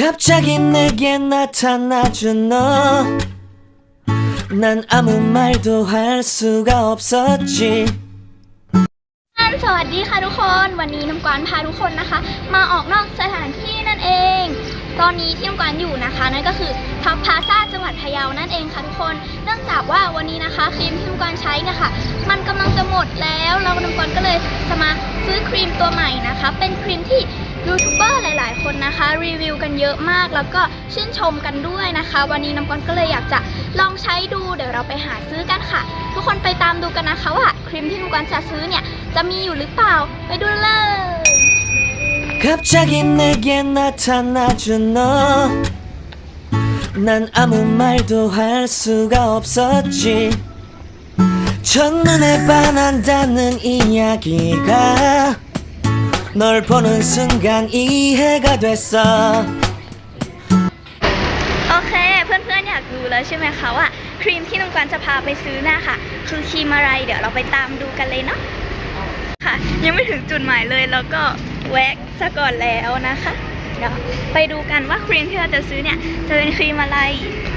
갑자기 내게 나타나준 너. 난 아무 말도 할 수가 없었지. สวัสดีค่ะทุกคน วันนี้น้ำกวานพาทุกคนนะคะ มาออกนอกสถานที่นั่นเอง ตอนนี้ที่น้ำกวานอยู่นะคะ นั่นก็คือพับพลาซ่าจังหวัดพะเยานั่นเองค่ะทุกคน เนื่องจากว่าวันนี้นะคะครีมที่น้ำกวานใช้เนี่ยค่ะ มันกำลังจะหมดแล้วเราน้ำกวานก็เลยจะมาซื้อครีมตัวใหม่นะคะ เป็นครีมที่ ยูทูบเบอร์หลาย ๆ คนนะคะ รีวิวกันเยอะมาก แล้วก็ชื่นชมกันด้วยนะคะ วันนี้น้ำกวานก็เลยอยากจะลองใช้ดูเดี๋ยวเราไปหาซื้อกันค่ะ ทุกคนไปตามดูกันนะคะว่าครีมที่น้ำกวานจะซื้อเนี่ย จะมีอยู่หรือเปล่า ไปดูเลย 갑자기 내게 나타나준 너. 난 아무 말도 할 수가 없었지. 첫눈에 반한다는 이야기가 널 보는 순간 이해가 됐어. โอเค เพื่อนๆ อยากรู้แล้วใช่ไหมคะว่า ครีมที่น้องกวานจะพาไปซื้อน่ะค่ะ คือครีมอะไร เดี๋ยวเราไปตามดูกันเลยเนาะค่ะ ยังไม่ถึงจุดหมายเลยแล้วก็แวะซะก่อนแล้วนะคะ เดี๋ยวไปดูกันว่าครีมที่เราจะซื้อเนี่ย จะเป็นครีมอะไร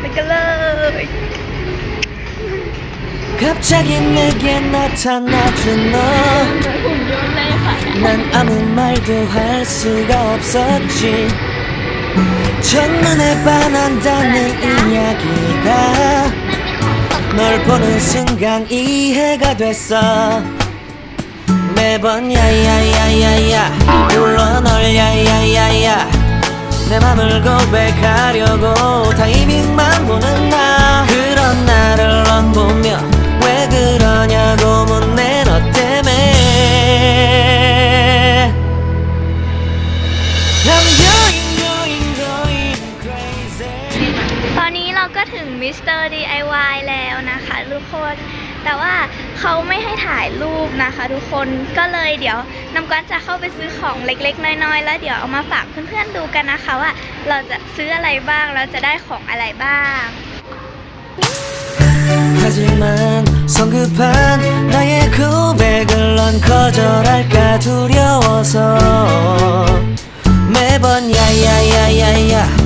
ไปกันเลย 갑자기 내게 나타나준 너. 난 아무 말도 할 수가 없었지. 첫눈에 반한다는 이야기가 널 보는 순간 이해가 됐어. 매번 야야야야야 불러 널 야야야야. 내 맘을 고백하려고 타이밍만 보는 나. 그런 나를 넌 보며 왜 그러냐고 묻네 มิสเตอร์ DIY แล้วนะคะทุกคน แต่ว่าเขาไม่ให้ถ่ายรูปนะคะ ทุกคน ก็เลยเดี๋ยวน้ำกวนจะเข้าไปซื้อของเล็กๆ น้อยๆ แล้วเดี๋ยวเอามาฝากเพื่อนๆดูกันนะคะว่า เราจะซื้ออะไรบ้างเราจะได้ของอะไรบ้าง 하지만 성급한 나의 고백을 넌 거절할까 두려워서 매번 야야야야야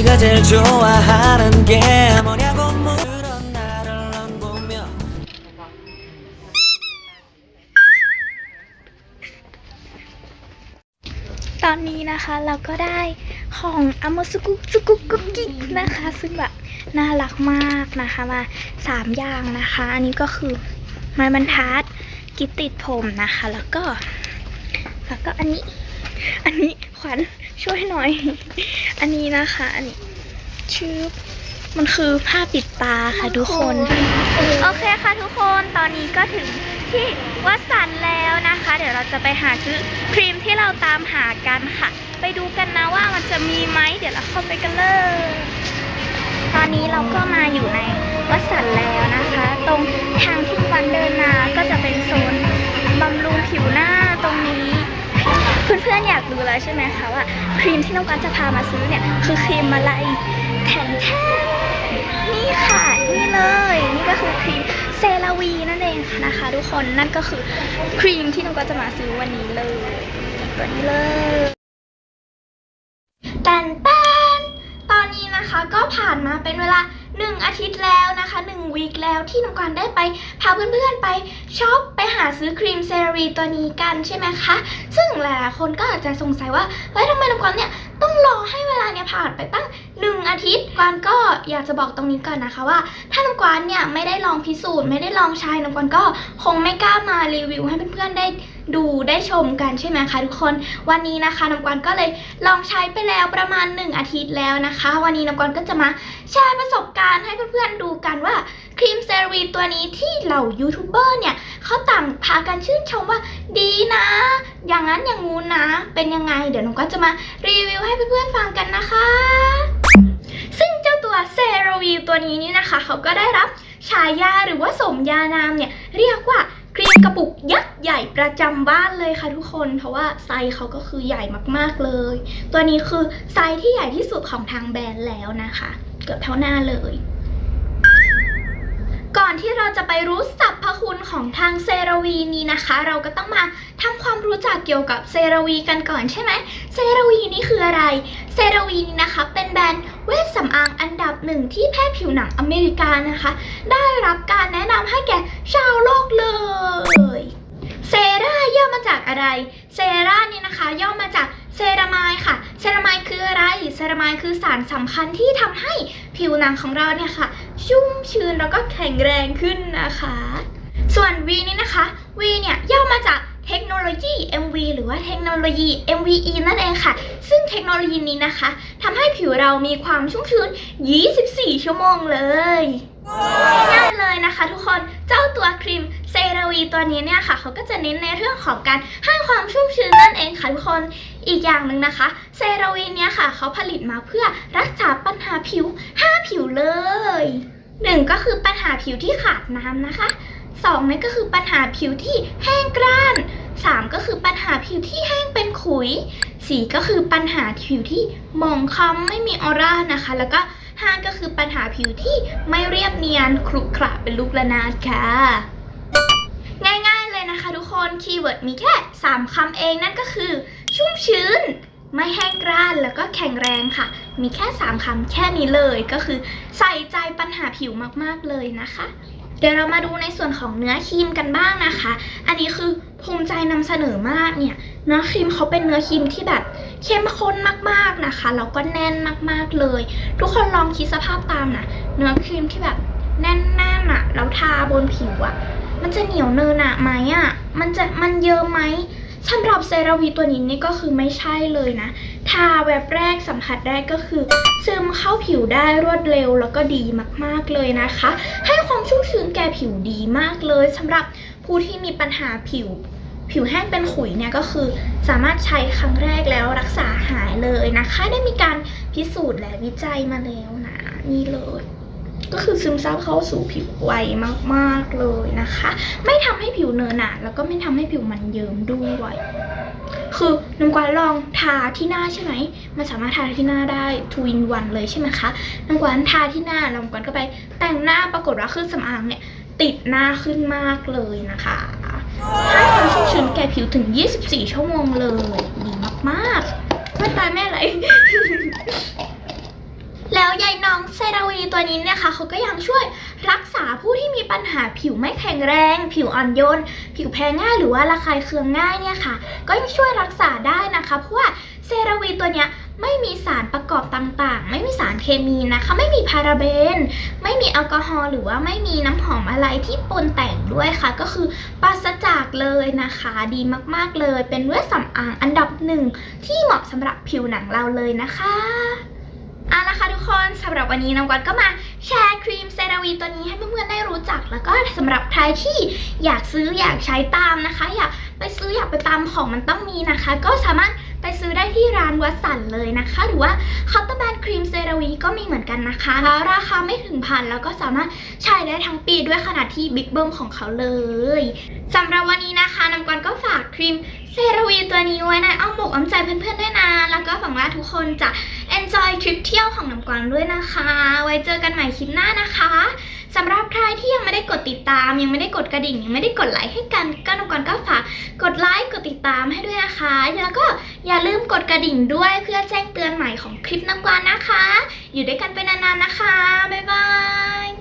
네가 제일 좋아하는 게 뭐냐고 물어 나를 넌 보며 ตอนนี้นะคะเราก็ได้ของอโมสุกุสุกุกุกกิกนะคะ ซึ่งแบบน่ารักมากนะคะมาสามอย่างนะคะ อันนี้ก็คือไม้บรรทัดกิตติดผมนะคะ แล้วก็ แล้วก็อันนี้ อันนี้ขวัญ ช่วยหน่อย อันนี้นะคะ อันนี้ชื่อมันคือผ้าปิดตาค่ะทุกคน โอเคค่ะทุกคนตอนนี้ก็ถึงที่วัดสันแล้วนะคะ เดี๋ยวเราจะไปหาซื้อครีมที่เราตามหากันค่ะ ไปดูกันนะว่ามันจะมีไหมเดี๋ยวเราเข้าไปกันเลย ตอนนี้เราก็มาอยู่ในวัดสันแล้วนะคะ ตรงทางที่วันเดินมาก็จะเป็นโซนบำรุงผิวหน้าตรงนี้ เพื่อนๆอยากรู้แล้วใช่ไหมคะว่าครีมที่น้องกันจะพามาซื้อเนี่ยคือครีมอะไรแทนแทนนี่ค่ะนี่เลยนี่ก็คือครีมเซราวีนั่นเองนะคะทุกคนนั่นก็คือครีมที่น้องกันจะมาซื้อวันนี้เลยตัวนี้เลยตันตันตอ นะคะ ก็ผ่านมาเป็นเวลาหนึ่งอาทิตย์แล้วนะคะหนึ่งวีคแล้วที่น้องกันได้ไปพาเพื่อนๆไปช็อปไปหาซื้อครีมเซรีตัวนี้กันใช่ไหมคะ ซึ่งหลายๆคนก็อาจจะสงสัยว่าเฮ้ยทำไมน้องกวางเนี่ย ต้องรอให้เวลาเนี่ยผ่านไปตั้งหนึ่งอาทิตย์กวางก็อยากจะบอกตรงนี้ก่อนนะคะว่า ถ้าน้องกวางเนี่ยไม่ได้ลองพิสูจน์ไม่ได้ลองใช้น้องกวางก็คงไม่กล้ามารีวิวให้เพื่อนๆได้ดูได้ชมกันใช่ไหมคะทุกคน วันนี้นะคะน้องกวางก็เลยลองใช้ไปแล้วประมาณ 1 อาทิตย์แล้วนะคะ วันนี้น้องกวางก็จะมาแชร์ประสบการณ์ให้เพื่อนๆดูกันว่าครีมเซรีตัวนี้ที่เหล่ายูทูบเบอร์เนี่ยเขาต่างพากันชื่นชมว่าดีนะ อย่างนั้นอย่างงู้นนะ เป็นยังไง เดี๋ยวหน้องก็จะมารีวิวให้เพื่อนๆฟังกันนะคะ ซึ่งเจ้าตัวเซรวีตัวนี้นี่นะคะ เขาก็ได้รับฉายาหรือว่าสมญานามเนี่ยเรียกว่าครีมกระปุกยักษ์ใหญ่ประจำบ้านเลยค่ะทุกคน เพราะว่าไซส์เขาก็คือใหญ่มากๆเลย ตัวนี้คือไซส์ที่ใหญ่ที่สุดของทางแบรนด์แล้วนะคะ เกือบเท่าหน้าเลย ก่อนที่เราจะไปรู้สรรพคุณของทางเซราวีนี้นะคะ เราก็ต้องมาทำความรู้จักเกี่ยวกับเซราวีกันก่อนใช่ไหมเซราวีนี่คืออะไร เซราวีนี่นะคะเป็นแบรนด์เวชสำอางอันดับหนึ่งที่แพทย์ผิวหนังอเมริกานะคะ ได้รับการแนะนำให้แก่ชาวโลกเลย เซราย่อมาจากอะไร เซราเนี่ยนะคะ ย่อมาจาก เซรามายค่ะ เซรามายคืออะไร เซรามายคือสารสำคัญที่ทำให้ผิวหนังของเราเนี่ยค่ะ ชุ่มชื้นแล้วก็แข็งแรงขึ้นนะคะ ส่วน V นี่นะคะ V เนี่ยย่อมาจาก เทคโนโลยี MV หรือว่าเทคโนโลยี MVE นั่นเองค่ะ ซึ่งเทคโนโลยีนี้นะคะทำให้ผิวเรามีความชุ่มชื้น 24 ชั่วโมงเลยง่ายเลยนะคะทุกคนเจ้าตัวครีมเซราวีตัวนี้เนี่ยค่ะ เขาก็จะเน้นในเรื่องของการให้ความชุ่มชื้นนั่นเองค่ะทุกคนอีกอย่างหนึ่งนะคะเซราวีเนี่ยค่ะ เขาผลิตมาเพื่อรักษาปัญหาผิว 5 ผิวเลยหนึ่งก็คือปัญหาผิวที่ขาดน้ำนะคะ สองนี่นก็คือปัญหาผิวที่แห้งกร้านสามก็คือปัญหาผิวที่แห้งเป็นขุยสี่ก็คือปัญหาผิวที่หมองคล้ำไม่มีออร่านะคะ แล้วก็ 5 ก็คือปัญหาผิวที่ไม่เรียบเนียนครุขระเป็นลูกระนาดค่ะ ง่ายๆเลยนะคะทุกคนคีย์เวิร์ดมีแค่ 3คำเองนั่นก็คือ ชุ่มชื้น ไม่แห้งกร้านแล้วก็แข็งแรงค่ะ มีแค่ 3คำแค่นี้เลยก็คือ ใส่ใจปัญหาผิวมากๆเลยนะคะ เดี๋ยวเรามาดูในส่วนของเนื้อครีมกันบ้างนะคะ อันนี้คือภูมิใจนำเสนอมากเนี่ย เนื้อครีมเขาเป็นเนื้อครีมที่แบบเข้มข้นมากๆนะคะ แล้วก็แน่นมากๆเลย ทุกคนลองคิดสภาพตามนะ เนื้อครีมที่แบบแน่นๆอะแล้วทาบนผิวอะมันจะเหนียวเนินอะไหมอะมันจะมันเยอะไหมสำหรับเซราวีตัวนี้นี่ก็คือไม่ใช่เลยนะาแวบแรกสัมผัสแรกก็คือ ซึมเข้าผิวได้รวดเร็วแล้วก็ดีมากๆเลยนะคะ ให้ความชุ่มชื้นแก่ผิวดีมากเลยสำหรับผู้ที่มีปัญหาผิวผิวแห้งเป็นขุยเนี่ยก็คือสามารถใช้ครั้งแรกแล้วรักษาหายเลยนะคะได้มีการพิสูจน์และวิจัยมาแล้วนะนี่เลย ก็คือซึมซับเข้าสู่ผิวไวมากๆเลยนะคะ ไม่ทำให้ผิวเนินหนาแล้วก็ไม่ทำให้ผิวมันเยิ้มด้วย คือน้ำกวานลองทาที่หน้าใช่ไหมมันสามารถทาที่หน้าได้ two in one เลยใช่ไหมคะน้ำกวานทาที่หน้าแล้วน้ำกวานก็ไปแต่งหน้าปรากฏว่าเครื่องสำอางเนี่ยติดหน้าขึ้นมากเลยนะคะให้ความชุ่มชื้นแก่ผิวถึง 24 ชั่วโมงเลยดีมากๆไม่ตายแม่ไหลแล้วยายน้องเซราวีตัวนี้เนี่ยค่ะเขาก็ยังช่วย รักษาผู้ที่มีปัญหาผิวไม่แข็งแรง ผิวอ่อนโยน ผิวแพ้ง่ายหรือว่าระคายเคืองง่ายเนี่ยค่ะ ก็ยังช่วยรักษาได้นะคะ เพราะว่าเซราวีตัวเนี้ยไม่มีสารประกอบต่างๆ ไม่มีสารเคมีนะคะ ไม่มีพาราเบน ไม่มีแอลกอฮอล์หรือว่าไม่มีน้ำหอมอะไรที่ปนแต่งด้วยค่ะ ก็คือปราศจากเลยนะคะ ดีมากๆเลย เป็นเวชสำอางอันดับหนึ่งที่เหมาะสำหรับผิวหนังเราเลยนะคะเอาละค่ะทุกคนสำหรับวันนี้น้องกวาดก็มาแชร์ ครีมเซราวีตัวนี้ให้เพื่อนๆได้รู้จัก แล้วก็สำหรับใครที่อยากซื้ออยากใช้ตามนะคะ อยากไปซื้ออยากไปตามของมันต้องมีนะคะ ก็สามารถไปซื้อได้ที่ร้านวัดสันเลยนะคะ หรือว่าคาน์เตอร์แบรนด์ครีมเซราวีก็มีเหมือนกันนะคะแล้วราคาไม่ถึงพันแล้วก็สามารถใช้ได้ทั้งปีด้วยขนาดที่บิ๊กเบิ้มของเขาเลยสำหรับวันนี้นะคะน้ำกวนก็ฝากครีมเซราวีตัวนี้ไว้ในอ้อมอกอ้อมใจเพื่อนๆด้วยนะแล้วก็หวังว่าทุกคนจะ enjoy ทริปเที่ยวของน้ำกวนด้วยนะคะ ไว้เจอกันใหม่คลิปหน้านะคะสำหรับใครที่ยังไม่ได้กดติดตาม ยังไม่ได้กดกระดิ่ง ยังไม่ได้กดไลค์ให้กันก็น้ำกวนก็ฝากกดไลค์กดติดตามให้ด้วยนะคะ แล้วก็อย่าลืมกดกระดิ่งด้วยเพื่อแจ้งเตือนใหม่ของคลิปน้ำกวนนะคะ อยู่ด้วยกันไปนานๆนะคะบ๊ายบาย